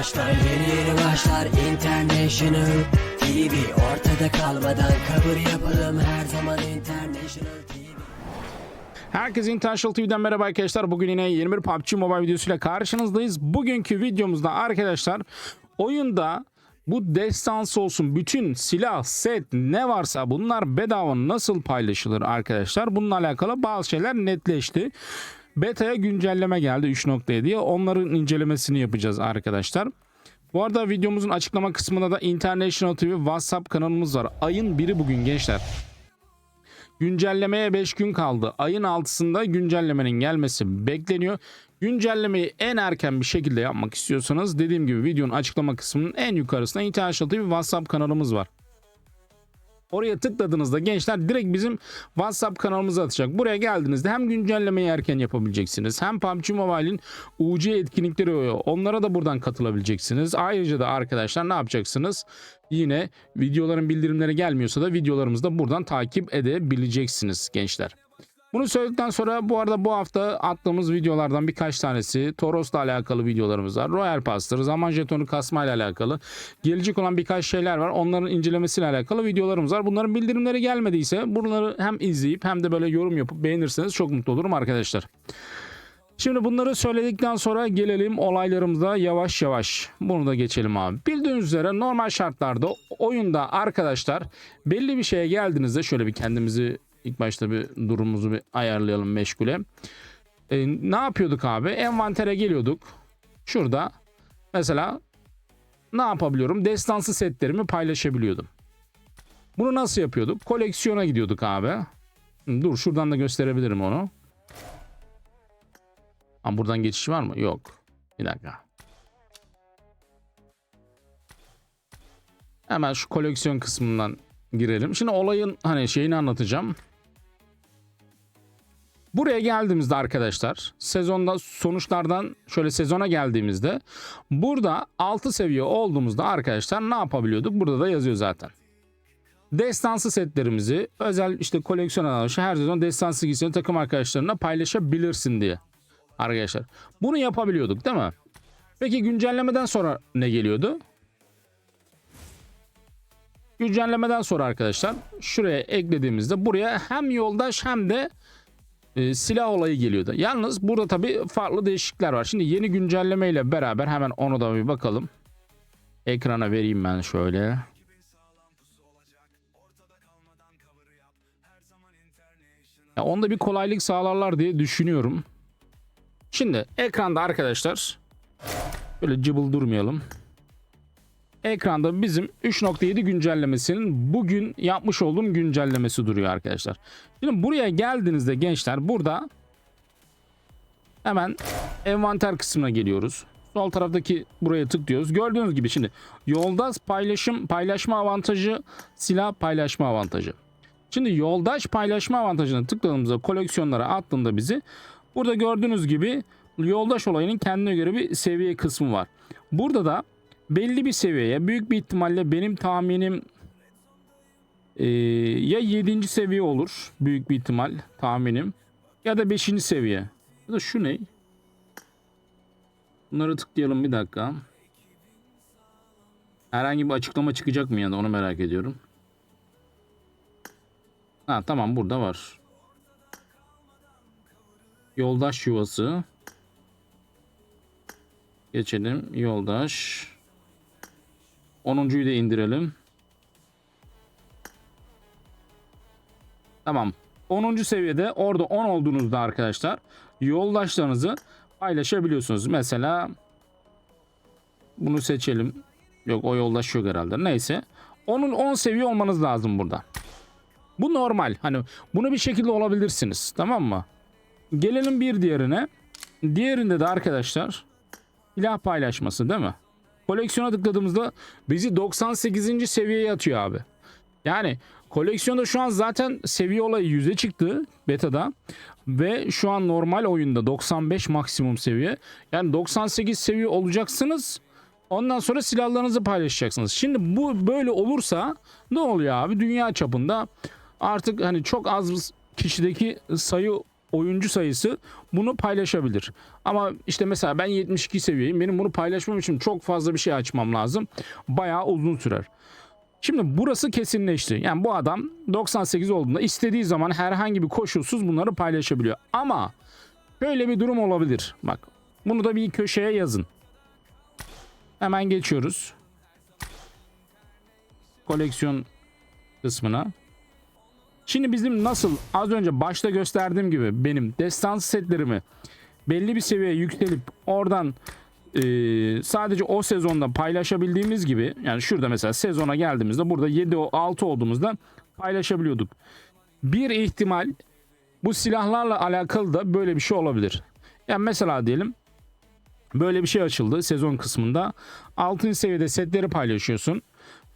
başlar Yeni yeni başlar International TV Ortada kalmadan kabul yapalım Her zaman International TV Herkese International TV'den merhaba arkadaşlar. Bugün yine 21 PUBG Mobile videosuyla karşınızdayız. Bugünkü videomuzda arkadaşlar oyunda bu destansı olsun bütün silah, set ne varsa bunlar bedava nasıl paylaşılır arkadaşlar? Bununla alakalı bazı şeyler netleşti. Beta'ya güncelleme geldi 3.7'ye. Onların incelemesini yapacağız arkadaşlar. Bu arada videomuzun açıklama kısmında da International TV WhatsApp kanalımız var. Ayın biri bugün gençler. Güncellemeye 5 gün kaldı. Ayın 6'sında güncellemenin gelmesi bekleniyor. Güncellemeyi en erken bir şekilde yapmak istiyorsanız dediğim gibi videonun açıklama kısmının en yukarısında International TV WhatsApp kanalımız var. Oraya tıkladığınızda gençler direkt bizim WhatsApp kanalımıza atacak. Buraya geldiğinizde hem güncellemeyi erken yapabileceksiniz. Hem PUBG Mobile'in UC etkinlikleri oluyor. Onlara da buradan katılabileceksiniz. Ayrıca da arkadaşlar ne yapacaksınız? Yine videoların bildirimleri gelmiyorsa da videolarımızı da buradan takip edebileceksiniz gençler. Bunu söyledikten sonra bu arada bu hafta attığımız videolardan birkaç tanesi Toros'la alakalı videolarımız var. Royal Pass'tır, zaman jetonu kasma ile alakalı. Gelecek olan birkaç şeyler var. Onların incelemesiyle alakalı videolarımız var. Bunların bildirimleri gelmediyse bunları hem izleyip hem de böyle yorum yapıp beğenirseniz çok mutlu olurum arkadaşlar. Şimdi bunları söyledikten sonra gelelim olaylarımıza yavaş yavaş. Bunu da geçelim abi. Bildiğiniz üzere normal şartlarda oyunda arkadaşlar belli bir şeye geldiğinizde şöyle bir kendimizi ilk başta bir durumumuzu bir ayarlayalım meşgule. Ee, ne yapıyorduk abi? Envantere geliyorduk. Şurada mesela ne yapabiliyorum? Destansı setlerimi paylaşabiliyordum. Bunu nasıl yapıyorduk? Koleksiyona gidiyorduk abi. Dur şuradan da gösterebilirim onu. Ha, buradan geçiş var mı? Yok. Bir dakika. Hemen şu koleksiyon kısmından girelim. Şimdi olayın hani şeyini anlatacağım. Buraya geldiğimizde arkadaşlar sezonda sonuçlardan şöyle sezona geldiğimizde burada 6 seviye olduğumuzda arkadaşlar ne yapabiliyorduk? Burada da yazıyor zaten. Destansı setlerimizi özel işte koleksiyon alışı her sezon destansı giysini takım arkadaşlarına paylaşabilirsin diye. Arkadaşlar bunu yapabiliyorduk değil mi? Peki güncellemeden sonra ne geliyordu? Güncellemeden sonra arkadaşlar şuraya eklediğimizde buraya hem yoldaş hem de e, silah olayı geliyordu. Yalnız burada tabii farklı değişiklikler var. Şimdi yeni güncelleme ile beraber hemen onu da bir bakalım. Ekrana vereyim ben şöyle. Ya onda bir kolaylık sağlarlar diye düşünüyorum. Şimdi ekranda arkadaşlar böyle cıbıl durmayalım. Ekranda bizim 3.7 güncellemesinin bugün yapmış olduğum güncellemesi duruyor arkadaşlar. Şimdi buraya geldiğinizde gençler burada hemen envanter kısmına geliyoruz. Sol taraftaki buraya tıklıyoruz. Gördüğünüz gibi şimdi yoldaş paylaşım paylaşma avantajı, silah paylaşma avantajı. Şimdi yoldaş paylaşma avantajını tıkladığımızda koleksiyonlara attığında bizi burada gördüğünüz gibi yoldaş olayının kendine göre bir seviye kısmı var. Burada da belli bir seviyeye büyük bir ihtimalle benim tahminim ee, ya 7. seviye olur büyük bir ihtimal tahminim ya da 5. seviye. Ya da şu ne? Bunları tıklayalım bir dakika. Herhangi bir açıklama çıkacak mı yani onu merak ediyorum. Ha tamam burada var. Yoldaş yuvası. Geçelim. Yoldaş. 10.yu da indirelim. Tamam. 10. seviyede orada 10 olduğunuzda arkadaşlar yoldaşlarınızı paylaşabiliyorsunuz. Mesela bunu seçelim. Yok o yoldaş yok herhalde. Neyse. Onun 10 seviye olmanız lazım burada. Bu normal. Hani bunu bir şekilde olabilirsiniz. Tamam mı? Gelelim bir diğerine. Diğerinde de arkadaşlar silah paylaşması değil mi? Koleksiyona tıkladığımızda bizi 98. seviyeye atıyor abi. Yani koleksiyonda şu an zaten seviye olayı 100'e çıktı betada ve şu an normal oyunda 95 maksimum seviye. Yani 98 seviye olacaksınız. Ondan sonra silahlarınızı paylaşacaksınız. Şimdi bu böyle olursa ne oluyor abi? Dünya çapında artık hani çok az kişideki sayı oyuncu sayısı bunu paylaşabilir. Ama işte mesela ben 72 seviyeyim. Benim bunu paylaşmam için çok fazla bir şey açmam lazım. Bayağı uzun sürer. Şimdi burası kesinleşti. Yani bu adam 98 olduğunda istediği zaman herhangi bir koşulsuz bunları paylaşabiliyor. Ama böyle bir durum olabilir. Bak bunu da bir köşeye yazın. Hemen geçiyoruz. Koleksiyon kısmına. Şimdi bizim nasıl az önce başta gösterdiğim gibi benim destansı setlerimi belli bir seviyeye yükselip oradan e, sadece o sezonda paylaşabildiğimiz gibi yani şurada mesela sezona geldiğimizde burada 7 o 6 olduğumuzda paylaşabiliyorduk. Bir ihtimal bu silahlarla alakalı da böyle bir şey olabilir. Yani mesela diyelim böyle bir şey açıldı sezon kısmında. 6. seviyede setleri paylaşıyorsun.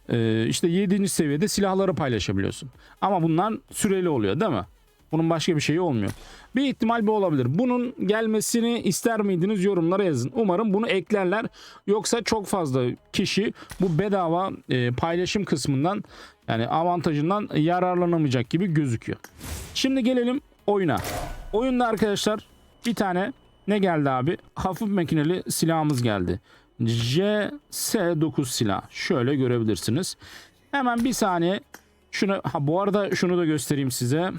Ee, işte 7. seviyede silahları paylaşabiliyorsun. Ama bunlar süreli oluyor değil mi? Bunun başka bir şeyi olmuyor. Bir ihtimal bu olabilir. Bunun gelmesini ister miydiniz yorumlara yazın. Umarım bunu eklerler. Yoksa çok fazla kişi bu bedava e, paylaşım kısmından yani avantajından yararlanamayacak gibi gözüküyor. Şimdi gelelim oyuna. Oyunda arkadaşlar bir tane ne geldi abi? Hafif makineli silahımız geldi. JS9 silah. Şöyle görebilirsiniz. Hemen bir saniye şunu ha bu arada şunu da göstereyim size.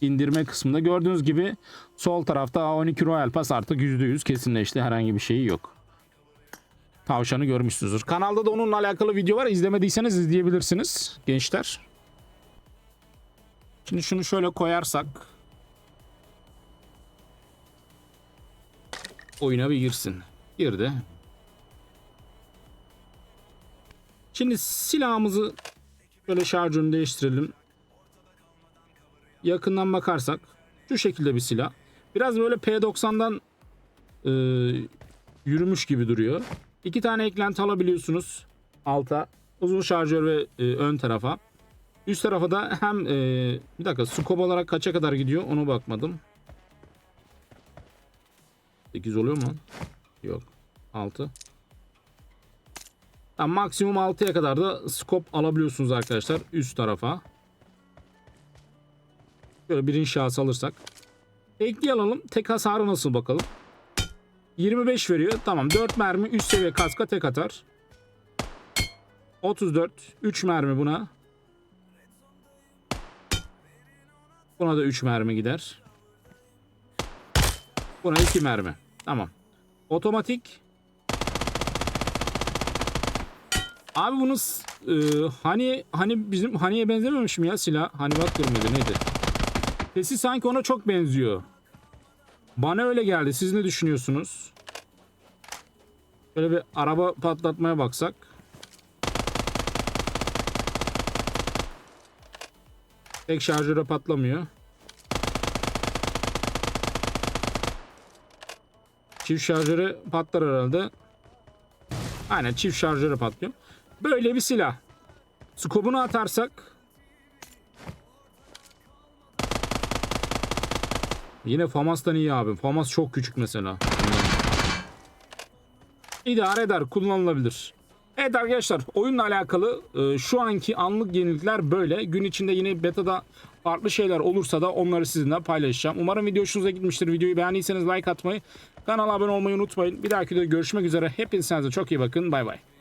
İndirme kısmında gördüğünüz gibi sol tarafta A12 Royal Pass artık %100 kesinleşti. Herhangi bir şeyi yok. Tavşanı görmüşsünüzdür. Kanalda da onunla alakalı video var. İzlemediyseniz izleyebilirsiniz gençler. Şimdi şunu şöyle koyarsak oyuna bir girsin. Girdi. Şimdi silahımızı şöyle şarjını değiştirelim. Yakından bakarsak şu şekilde bir silah. Biraz böyle P90'dan e, yürümüş gibi duruyor. İki tane eklenti alabiliyorsunuz alta. Uzun şarjör ve e, ön tarafa. Üst tarafa da hem e, bir dakika scope olarak kaça kadar gidiyor onu bakmadım. 8 oluyor mu? Yok. 6. Yani maksimum 6'ya kadar da scope alabiliyorsunuz arkadaşlar üst tarafa. Şöyle birinci şahıs alırsak. Tekli alalım. Tek hasarı nasıl bakalım. 25 veriyor. Tamam 4 mermi üst seviye kaska tek atar. 34. 3 mermi buna. Buna da 3 mermi gider. Buna 2 mermi. Tamam. Otomatik. Abi bunu s- e, hani hani bizim haniye benzememiş mi ya silah? Hani bak mıydı neydi? Sesi sanki ona çok benziyor. Bana öyle geldi. Siz ne düşünüyorsunuz? Şöyle bir araba patlatmaya baksak. Tek şarjöre patlamıyor. Çift şarjöre patlar herhalde. Aynen çift şarjöre patlıyor. Böyle bir silah. Skobunu atarsak Yine Famas'tan iyi abi. Famas çok küçük mesela. İdare eder, kullanılabilir. Evet arkadaşlar oyunla alakalı e, şu anki anlık yenilikler böyle. Gün içinde yine beta'da farklı şeyler olursa da onları sizinle paylaşacağım. Umarım video hoşunuza gitmiştir. Videoyu beğendiyseniz like atmayı, kanala abone olmayı unutmayın. Bir dahaki videoda görüşmek üzere. Hepinize çok iyi bakın. Bay bay.